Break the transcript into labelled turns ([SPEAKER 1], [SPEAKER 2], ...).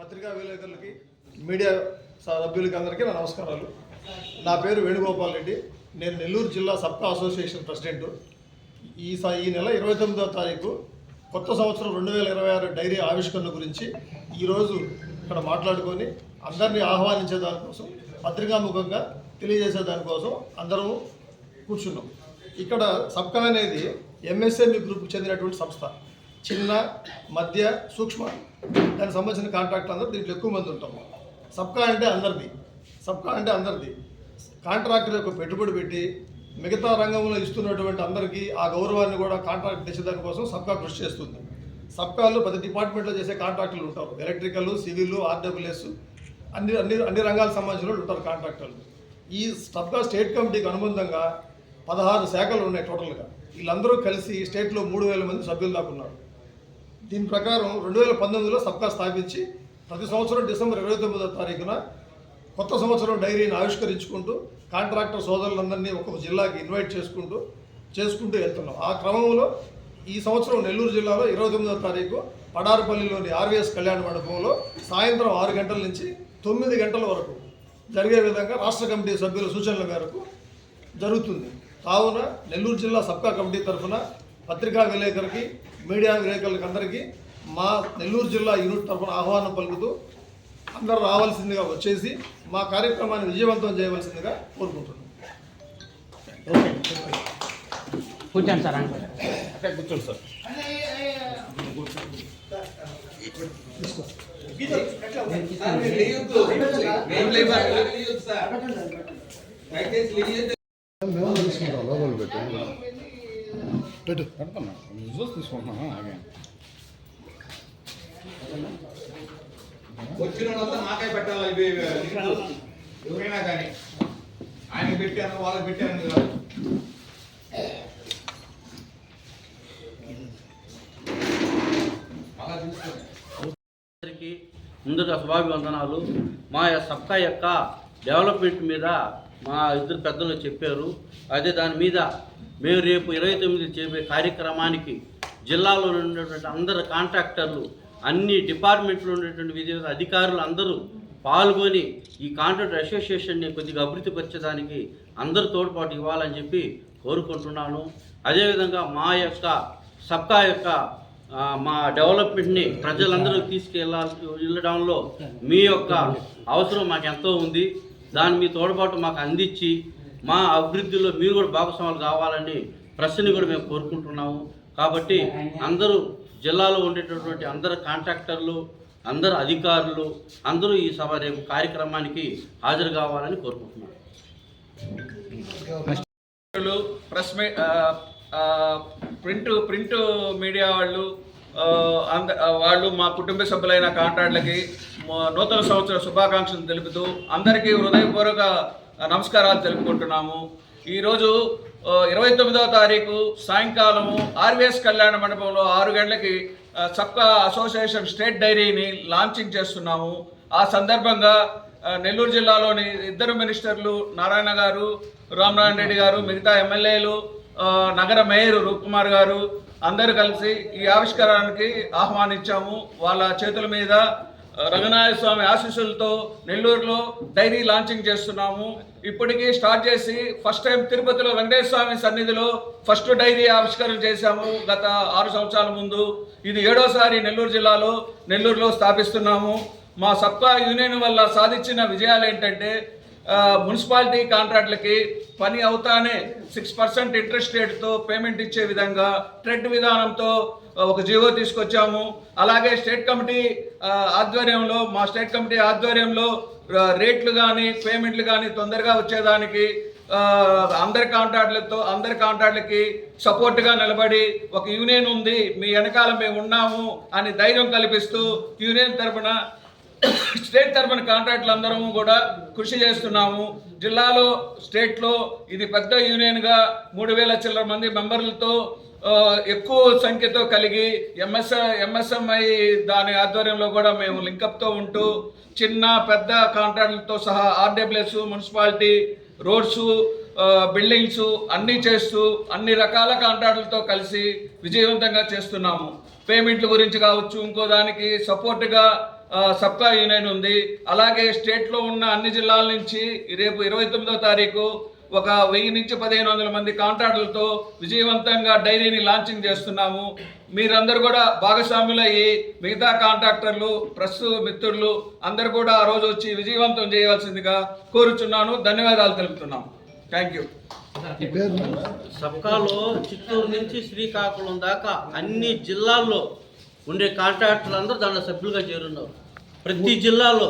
[SPEAKER 1] పత్రికా విలేకరులకి మీడియా సభ్యులకి అందరికీ నా నమస్కారాలు. నా పేరు వేణుగోపాల్ రెడ్డి. నేను నెల్లూరు జిల్లా సబ్కా అసోసియేషన్ ప్రెసిడెంట్. ఈ స ఈ నెల ఇరవై తొమ్మిదో తారీఖు కొత్త సంవత్సరం రెండు వేల ఇరవై ఆరు డైరీ ఆవిష్కరణ గురించి ఈరోజు ఇక్కడ మాట్లాడుకొని అందరినీ ఆహ్వానించే దానికోసం పత్రికాముఖంగా తెలియజేసే దానికోసం అందరూ కూర్చున్నాం. ఇక్కడ సబ్కా అనేది ఎంఎస్ఎంఈ గ్రూప్కి చెందినటువంటి సంస్థ. చిన్న మధ్య సూక్ష్మ. దానికి సంబంధించిన కాంట్రాక్ట్ అందరూ దీంట్లో ఎక్కువ మంది ఉంటాం. సబ్కా అంటే అందరిది. సబ్కా అంటే అందరిది. కాంట్రాక్టర్ యొక్క పెట్టుబడి పెట్టి మిగతా రంగంలో ఇస్తున్నటువంటి అందరికీ ఆ గౌరవాన్ని కూడా కాంట్రాక్ట్ తెచ్చేదాని కోసం సబ్కా కృషి చేస్తుంది. సబ్కాలు ప్రతి డిపార్ట్మెంట్లో చేసే కాంట్రాక్టులు ఉంటారు. ఎలక్ట్రికల్ సివిల్ ఆర్డబ్ల్యూఎస్ అన్ని అన్ని అన్ని రంగాలకు సంబంధించిన వాళ్ళు ఉంటారు కాంట్రాక్టర్లు. ఈ సబ్కా స్టేట్ కమిటీకి అనుబంధంగా పదహారు శాఖలు ఉన్నాయి టోటల్గా. వీళ్ళందరూ కలిసి స్టేట్లో మూడు వేల మంది సభ్యులు దాకా ఉన్నారు. దీని ప్రకారం రెండు వేల పంతొమ్మిదిలో సబ్కా స్థాపించి ప్రతి సంవత్సరం డిసెంబర్ ఇరవై తొమ్మిదో తారీఖున కొత్త సంవత్సరం డైరీని ఆవిష్కరించుకుంటూ కాంట్రాక్టర్ సోదరులందరినీ ఒక్కొక్క జిల్లాకి ఇన్వైట్ చేసుకుంటూ చేసుకుంటూ వెళ్తున్నాం. ఆ క్రమంలో ఈ సంవత్సరం నెల్లూరు జిల్లాలో ఇరవై తొమ్మిదో తారీఖు పడారపల్లిలోని ఆర్వీఎస్ కళ్యాణ మండపంలో సాయంత్రం ఆరు గంటల నుంచి తొమ్మిది గంటల వరకు జరిగే విధంగా రాష్ట్ర కమిటీ సభ్యుల సూచనల మేరకు జరుగుతుంది. కావున నెల్లూరు జిల్లా సబ్కా కమిటీ తరఫున పత్రికా విలేకరులకి మీడియా విలేకరులకి అందరికీ మా నెల్లూరు జిల్లా యూనిట్ తరఫున ఆహ్వానం పలుకుతూ అందరూ రావాల్సిందిగా వచ్చేసి మా కార్యక్రమాన్ని విజయవంతం చేయవలసిందిగా కోరుకుంటున్నాం.
[SPEAKER 2] కూర్చోండి సార్.
[SPEAKER 3] కూర్చోండి సార్.
[SPEAKER 1] తీసుకుంటాం లోపల పెట్టు పెట్టు
[SPEAKER 3] పెడతాను తీసుకుంటున్నాను ఆగే
[SPEAKER 4] వచ్చిన నాకే పెట్టాలి ఎవరైనా కానీ ఆయన పెట్టాను వాళ్ళకి పెట్టాను కాదు అలా చూసుకోండి
[SPEAKER 2] ముందుగా శుభాభివందనాలు. మా సబ్కా యొక్క డెవలప్మెంట్ మీద మా ఇద్దరు పెద్దలు చెప్పారు. అదే దాని మీద మేము రేపు ఇరవై తొమ్మిది చేపే కార్యక్రమానికి జిల్లాలో ఉన్నటువంటి అందరు కాంట్రాక్టర్లు అన్ని డిపార్ట్మెంట్లో ఉన్నటువంటి వివిధ అధికారులు అందరూ పాల్గొని ఈ కాంట్రాక్ట్ అసోసియేషన్ని కొద్దిగా అభివృద్ధి పరిచడానికి అందరూ తోడ్పాటు ఇవ్వాలని చెప్పి కోరుకుంటున్నాను. అదేవిధంగా మా యొక్క సబ్కా యొక్క మా డెవలప్మెంట్ని ప్రజలందరూ తీసుకెళ్ళాల్సి వెళ్ళడంలో మీ యొక్క అవసరం మాకు ఎంతో ఉంది. దాని మీ తోడ్పాటు మాకు అందించి మా అభివృద్ధిలో మీరు కూడా భాగస్వాములు కావాలని ప్రశ్న కూడా మేము కోరుకుంటున్నాము. కాబట్టి అందరూ జిల్లాలో ఉండేటటువంటి అందరు కాంట్రాక్టర్లు అందరు అధికారులు అందరూ ఈ సభ రేపు కార్యక్రమానికి హాజరు కావాలని కోరుకుంటున్నాను
[SPEAKER 5] ప్రశ్న ప్రెస్ ప్రింట్ ప్రింట్ మీడియా వాళ్ళు అంద వాళ్ళు మా కుటుంబ సభ్యులైన కాంట్రాక్టులకి నూతన సంవత్సర శుభాకాంక్షలు తెలుపుతూ అందరికీ హృదయపూర్వక నమస్కారాలు తెలుపుకుంటున్నాము. ఈరోజు ఇరవై తొమ్మిదవ తారీఖు సాయంకాలము ఆర్వీఎస్ కళ్యాణ మండపంలో ఆరు గంటలకి చక్క సబ్కా అసోసియేషన్ స్టేట్ డైరీని లాంచింగ్ చేస్తున్నాము. ఆ సందర్భంగా నెల్లూరు జిల్లాలోని ఇద్దరు మినిస్టర్లు నారాయణ గారు రామనారాయణ రెడ్డి గారు మిగతా ఎమ్మెల్యేలు నగర మేయర్ రూప్కుమార్ గారు అందరూ కలిసి ఈ ఆవిష్కారానికి ఆహ్వానించాము. వాళ్ళ చేతుల మీద ఆ, రంగనాథ స్వామి ఆశీస్సులతో నెల్లూరులో డైరీ లాంచింగ్ చేస్తున్నాము. ఇప్పటికీ స్టార్ట్ చేసి ఫస్ట్ టైం తిరుపతిలో వెంకటేశ్వర స్వామి సన్నిధిలో ఫస్ట్ డైరీ ఆవిష్కరణ చేశాము గత ఆరు సంవత్సరాల ముందు. ఇది ఏడోసారి నెల్లూరు జిల్లాలో నెల్లూరులో స్థాపిస్తున్నాము. మా సత్వ యూనియన్ వల్ల సాధించిన విజయాలు ఏంటంటే మున్సిపాలిటీ కాంట్రాక్టులకి పని అవుతానే సిక్స్ పర్సెంట్ ఇంట్రెస్ట్ రేట్తో పేమెంట్ ఇచ్చే విధంగా ట్రెడ్ విధానంతో ఒక జీవో తీసుకొచ్చాము. అలాగే స్టేట్ కమిటీ ఆధ్వర్యంలో మా స్టేట్ కమిటీ ఆధ్వర్యంలో రేట్లు కానీ పేమెంట్లు కానీ తొందరగా వచ్చేదానికి అందరి కాంట్రాక్టులతో అందరి కాంట్రాక్టులకి సపోర్ట్గా నిలబడి ఒక యూనియన్ ఉంది. మీ వెనకాల మేము ఉన్నాము అని ధైర్యం కల్పిస్తూ యూనియన్ తరపున స్టేట్ తరపున కాంట్రాక్టులు అందరము కూడా కృషి చేస్తున్నాము. జిల్లాలో స్టేట్లో ఇది పెద్ద యూనియన్గా మూడు వేల చిల్లర మంది మెంబర్లతో ఎక్కువ సంఖ్యతో కలిగి ఎంఎస్ ఎంఎస్ఎంఐ దాని ఆధ్వర్యంలో కూడా మేము లింకప్తో ఉంటూ చిన్న పెద్ద కాంట్రాక్టులతో సహా ఆర్డబ్ల్యూఎస్ మున్సిపాలిటీ రోడ్స్ బిల్డింగ్స్ అన్నీ చేస్తూ అన్ని రకాల కాంట్రాక్టులతో కలిసి విజయవంతంగా చేస్తున్నాము. పేమెంట్ల గురించి కావచ్చు ఇంకో దానికి సపోర్ట్గా సబ్కా యూనియన్ ఉంది. అలాగే స్టేట్లో ఉన్న అన్ని జిల్లాల నుంచి రేపు ఇరవై తొమ్మిదో తారీఖు ఒక వెయ్యి నుంచి పదిహేను వందల మంది కాంట్రాక్టులతో విజయవంతంగా డైరీని లాంచింగ్ చేస్తున్నాము. మీరందరూ కూడా భాగస్వాములు అయ్యి మిగతా కాంట్రాక్టర్లు ప్రెస్ మిత్రులు అందరూ కూడా ఆ రోజు వచ్చి విజయవంతం చేయవలసిందిగా కోరుచున్నాను. ధన్యవాదాలు తెలుపుతున్నాము థ్యాంక్ యూ
[SPEAKER 2] సబ్కాలో చిత్తూరు నుంచి శ్రీకాకుళం దాకా అన్ని జిల్లాల్లో ఉండే కాంట్రాక్టర్లు అందరూ దాంట్లో సభ్యులుగా చేరున్నారు. ప్రతి జిల్లాలో